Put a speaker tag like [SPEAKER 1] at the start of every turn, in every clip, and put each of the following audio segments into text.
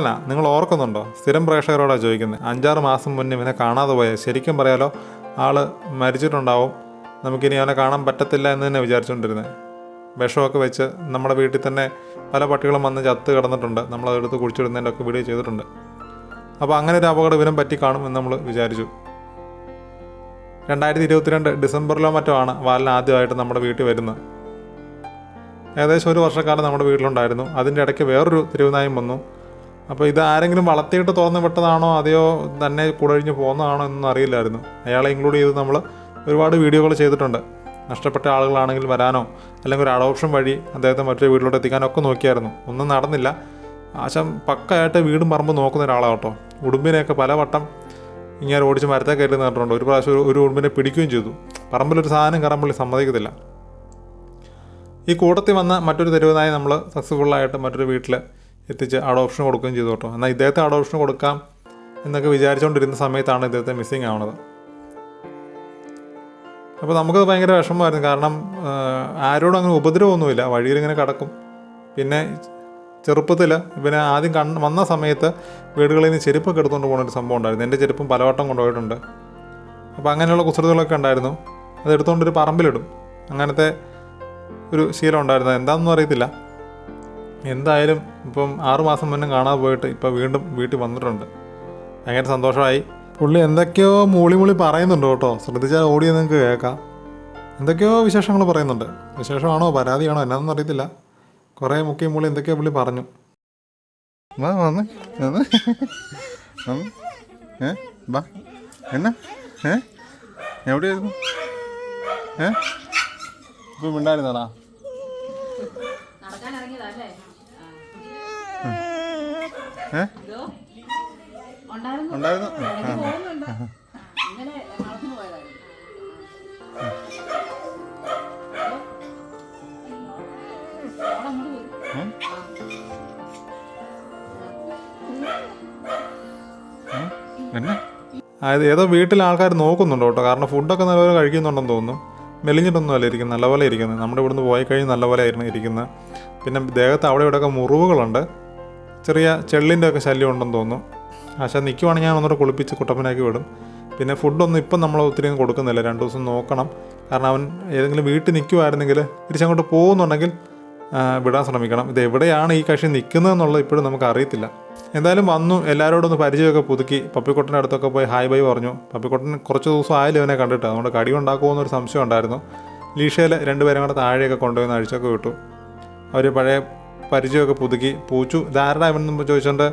[SPEAKER 1] വാലന നിങ്ങൾ ഓർക്കുന്നുണ്ടോ? സ്ഥിരം പ്രേക്ഷകരോടാണ് ചോദിക്കുന്നത് അഞ്ചാറ് മാസം മുന്നേ ഇവനെ കാണാതെ പോയത് ശരിക്കും പറയാലോ ആൾ മരിച്ചിട്ടുണ്ടാവും. നമുക്കിനി അവനെ കാണാൻ പറ്റത്തില്ല എന്ന് തന്നെ വിചാരിച്ചുകൊണ്ടിരുന്നത് വിഷമൊക്കെ വെച്ച് നമ്മുടെ വീട്ടിൽ തന്നെ പല പട്ടികളും വന്ന് ചത്ത് കിടന്നിട്ടുണ്ട്. നമ്മൾ കുടിച്ചിടുന്നതിന്റെ ഒക്കെ വീഡിയോ ചെയ്തിട്ടുണ്ട്. അപ്പോൾ അങ്ങനെ ഒരു അപകടം ഇവനും പറ്റി കാണും എന്ന് നമ്മൾ വിചാരിച്ചു. രണ്ടായിരത്തി ഇരുപത്തിരണ്ട് ഡിസംബറിലോ മറ്റോ ആണ് വാലിന് ആദ്യമായിട്ട് നമ്മുടെ വീട്ടിൽ വരുന്നത്. ഏകദേശം ഒരു വർഷക്കാലം നമ്മുടെ വീട്ടിലുണ്ടായിരുന്നു. അതിന്റെ ഇടയ്ക്ക് വേറൊരു തെരുവുനായും വന്നു. അപ്പോൾ ഇത് ആരെങ്കിലും വളർത്തിയിട്ട് തുറന്ന് വിട്ടതാണോ അതെയോ തന്നെ കുടഴിഞ്ഞ് പോകുന്നതാണോ എന്നൊന്നും അറിയില്ലായിരുന്നു. അയാളെ ഇൻക്ലൂഡ് ചെയ്ത് നമ്മൾ ഒരുപാട് വീഡിയോകൾ ചെയ്തിട്ടുണ്ട്. നഷ്ടപ്പെട്ട ആളുകളാണെങ്കിൽ വരാനോ അല്ലെങ്കിൽ ഒരു അഡോപ്ഷൻ വഴി അദ്ദേഹത്തെ മറ്റൊരു വീട്ടിലോട്ട് എത്തിക്കാനോ ഒക്കെ നോക്കിയായിരുന്നു. ഒന്നും നടന്നില്ല. ആശം പക്കയായിട്ട് വീടും പറമ്പ് നോക്കുന്ന ഒരാളാണ് കേട്ടോ. ഉടുമ്പിനെയൊക്കെ പല വട്ടം ഇങ്ങനെ ഓടിച്ച് മരത്തെ കയറി നിന്നിട്ടുണ്ട് ഒരു പ്രാവശ്യം ഒരു- ഉടുമ്പിനെ പിടിക്കുകയും ചെയ്തു. പറമ്പിലൊരു സാധനം കയറാൻ പുള്ളി സമ്മതിക്കത്തില്ല. ഈ കൂട്ടത്തിൽ വന്ന മറ്റൊരു തെരുവനായി നമ്മൾ സക്സസ്ഫുള്ളായിട്ട് മറ്റൊരു വീട്ടിൽ എത്തിച്ച് അഡോപ്ഷൻ കൊടുക്കുകയും ചെയ്തു കേട്ടോ. എന്നാൽ ഇദ്ദേഹത്തെ അഡോപ്ഷൻ കൊടുക്കാം എന്നൊക്കെ വിചാരിച്ചുകൊണ്ടിരുന്ന സമയത്താണ് ഇദ്ദേഹത്തെ മിസ്സിങ് ആവണത്. അപ്പോൾ നമുക്കത് ഭയങ്കര വിഷമമായിരുന്നു. കാരണം ആരോടും അങ്ങനെ ഉപദ്രവമൊന്നുമില്ല. വഴിയിൽ ഇങ്ങനെ കിടക്കും. പിന്നെ ചെറുപ്പത്തിൽ ഇവനെ ആദ്യം കണ് വന്ന സമയത്ത് വീടുകളിൽ നിന്ന് ചെരുപ്പൊക്കെ എടുത്തുകൊണ്ട് പോകുന്ന ഒരു സംഭവം ഉണ്ടായിരുന്നു. എന്റെ ചെരുപ്പും പലവട്ടം കൊണ്ടുപോയിട്ടുണ്ട്. അപ്പോൾ അങ്ങനെയുള്ള കുസൃതികളൊക്കെ ഉണ്ടായിരുന്നു. അത് എടുത്തുകൊണ്ടൊരു പറമ്പിലിടും. അങ്ങനത്തെ ഒരു ശീലം ഉണ്ടായിരുന്നു. എന്താണെന്നും അറിയത്തില്ല. എന്തായാലും ഇപ്പം ആറുമാസം മുന്നേ കാണാതെ പോയിട്ട് ഇപ്പോൾ വീണ്ടും വീട്ടിൽ വന്നിട്ടുണ്ട്. ഭയങ്കര സന്തോഷമായി. പുള്ളി എന്തൊക്കെയോ മൂളി മൂളി പറയുന്നുണ്ട് കേട്ടോ. ശ്രദ്ധിച്ചാൽ ഓടിയത് നിങ്ങൾക്ക് കേൾക്കാം. എന്തൊക്കെയോ വിശേഷങ്ങൾ പറയുന്നുണ്ട്. വിശേഷമാണോ? പരാതിയാണോ? എന്നാണെന്ന് അറിയത്തില്ല. കുറേ മുക്കി മൂളി എന്തൊക്കെയോ പുള്ളി പറഞ്ഞു.
[SPEAKER 2] വാ വന്ന്. ഏ? വാ. എന്നാ ഏ? എവിടെയായിരുന്നു? ഏ?
[SPEAKER 1] ഇപ്പം ഉണ്ടായിരുന്നടാ
[SPEAKER 3] ഉണ്ടായിരുന്നു. ഇന്നലെ നടന്നു പോയതായിരുന്നു.
[SPEAKER 2] എന്നാ?
[SPEAKER 1] അതായത് ഏതോ വീട്ടിൽ ആൾക്കാർ നോക്കുന്നുണ്ട് കേട്ടോ. കാരണം ഫുഡൊക്കെ നല്ലപോലെ കഴിക്കുന്നുണ്ടെന്ന് തോന്നുന്നു. മെലിഞ്ഞിട്ടൊന്നും അല്ല ഇരിക്കുന്നത്. നല്ലപോലെ ഇരിക്കുന്നത്. നമ്മുടെ ഇവിടുന്ന് പോയി കഴിഞ്ഞ് നല്ലപോലെ ആയിരുന്നു ഇരിക്കുന്നത്. പിന്നെ ദേഹത്ത് അവിടെ ഇവിടെയൊക്കെ മുറിവുകളുണ്ട്. ചെറിയ ചെള്ളിന്റെ ഒക്കെ ശല്യം ഉണ്ടെന്ന് തോന്നുന്നു. ആശാ നിൽക്കുവാണെങ്കിൽ ഞാൻ ഒന്നുകൂടെ കുളിപ്പിച്ച് കുട്ടപ്പനാക്കി വിടും. പിന്നെ ഫുഡൊന്നും ഇപ്പം നമ്മൾ ഒത്തിരി ഒന്നും കൊടുക്കുന്നില്ല. രണ്ട് ദിവസം നോക്കണം. കാരണം അവൻ ഏതെങ്കിലും വീട്ടിൽ നിൽക്കുമായിരുന്നെങ്കിൽ തിരിച്ചങ്ങോട്ട് പോകുന്നുണ്ടെങ്കിൽ വിടാൻ ശ്രമിക്കണം. ഇത് എവിടെയാണ് ഈ കക്ഷി നിൽക്കുന്നതെന്നുള്ളത് ഇപ്പോഴും നമുക്ക് അറിയത്തില്ല. എന്തായാലും വന്നു എല്ലാവരോടൊന്ന് പരിചയമൊക്കെ പുതുക്കി. പപ്പിക്കുട്ടന്റെ അടുത്തൊക്കെ പോയി ഹായ് ബൈ പറഞ്ഞു. പപ്പിക്കുട്ടൻ കുറച്ച് ദിവസം ആയാലും ഇവനെ കണ്ടിട്ട്. അതുകൊണ്ട് കടി ഉണ്ടാക്കുമോ എന്നൊരു സംശയം ഉണ്ടായിരുന്നു. ലീഷയിൽ രണ്ടുപേരും കൂടെ താഴെയൊക്കെ കൊണ്ടുപോയി അഴിച്ചൊക്കെ വിട്ടു. അവർ പഴയ പരിചയമൊക്കെ പുതുക്കി. പൂച്ചു ധാരണ ഇവൻ എന്ന് ചോദിച്ചുകൊണ്ട്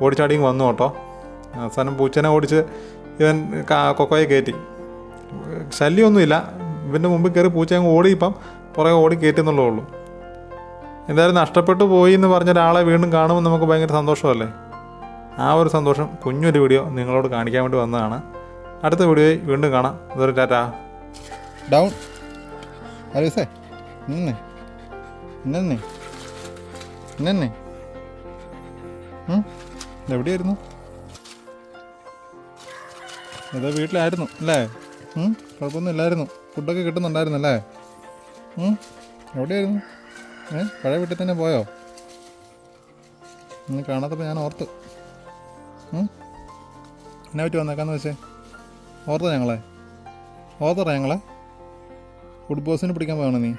[SPEAKER 1] ഓടിച്ചാടിയും വന്നു കേട്ടോ. അവസാനം പൂച്ചനെ ഓടിച്ച് ഇവൻ കൊക്കോയെ കയറ്റി. ശല്യമൊന്നുമില്ല ഇവന്റെ മുമ്പിൽ കയറി പൂച്ച അങ്ങ് ഓടിയിപ്പം പുറകെ ഓടി കയറ്റുന്നുള്ളൂ എന്തായാലും നഷ്ടപ്പെട്ടു പോയി എന്ന് പറഞ്ഞ ഒരാളെ വീണ്ടും കാണുമ്പോൾ നമുക്ക് ഭയങ്കര സന്തോഷമല്ലേ? ആ ഒരു സന്തോഷം കുഞ്ഞൊരു വീഡിയോ നിങ്ങളോട് കാണിക്കാൻ വേണ്ടി വന്നതാണ്. അടുത്ത വീഡിയോയിൽ വീണ്ടും കാണാം. അതൊരു ടാറ്റാ.
[SPEAKER 2] ഡൗൺ. അലീസേ ഇന്നെ ഇന്നെ ഇന്നെ എവിടെയായിരുന്നു? ഏതോ വീട്ടിലായിരുന്നു അല്ലേ? കുഴപ്പമൊന്നും ഇല്ലായിരുന്നു ഫുഡൊക്കെ കിട്ടുന്നുണ്ടായിരുന്നു അല്ലേ ഉം, എവിടെയായിരുന്നു? ഏ? പഴയ വീട്ടിൽ തന്നെ പോയോ? ഇന്ന് കാണാത്തപ്പോൾ ഞാൻ ഓർത്തു. എന്നെ പറ്റി വന്നേക്കാന്ന് വെച്ചേ? ഓർത്തോ ഞങ്ങളെ? ഓർത്തറ ഞങ്ങളെ? ഫുഡ് ബോസിന് പിടിക്കാൻ പോകണം നീ?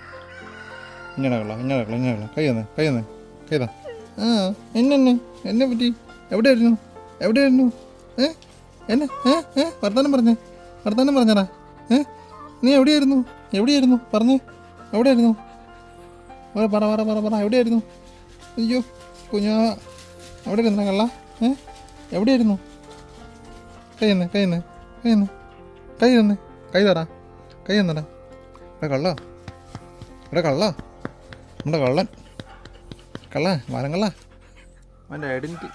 [SPEAKER 2] ഇങ്ങനെ കള ഇങ്ങനെ കള ഇങ്ങനെ കള കൈ തന്നെ കൈ തന്നെ കൈതാ ആ എന്നെ എന്നെ എന്നെ പറ്റി? എവിടെയായിരുന്നു? എവിടെയായിരുന്നു? ഏ? എന്നെ ഏ ഏ വർത്താനം പറഞ്ഞേ. വർത്താനം പറഞ്ഞടാ. ഏ? നീ എവിടെയായിരുന്നു? എവിടെയായിരുന്നു? പറഞ്ഞേ. എവിടെയായിരുന്നു? പറ പറ പറ പറ പറ. എവിടെയായിരുന്നു? അയ്യോ കുഞ്ഞാ. അവിടെ ഇരുന്ന കള്ള? ഏ? എവിടെയായിരുന്നു? കൈ തന്നെ കൈ തന്നെ കൈ തന്നെ. കൈ തരാ. കൈ തന്നടാ. ഇവിടെ കള്ള. ഇവിടെ കള്ള. നമ്മുടെ കള്ളൻ. കള്ള മരം കള്ള. അവന്റെ ഐഡന്റി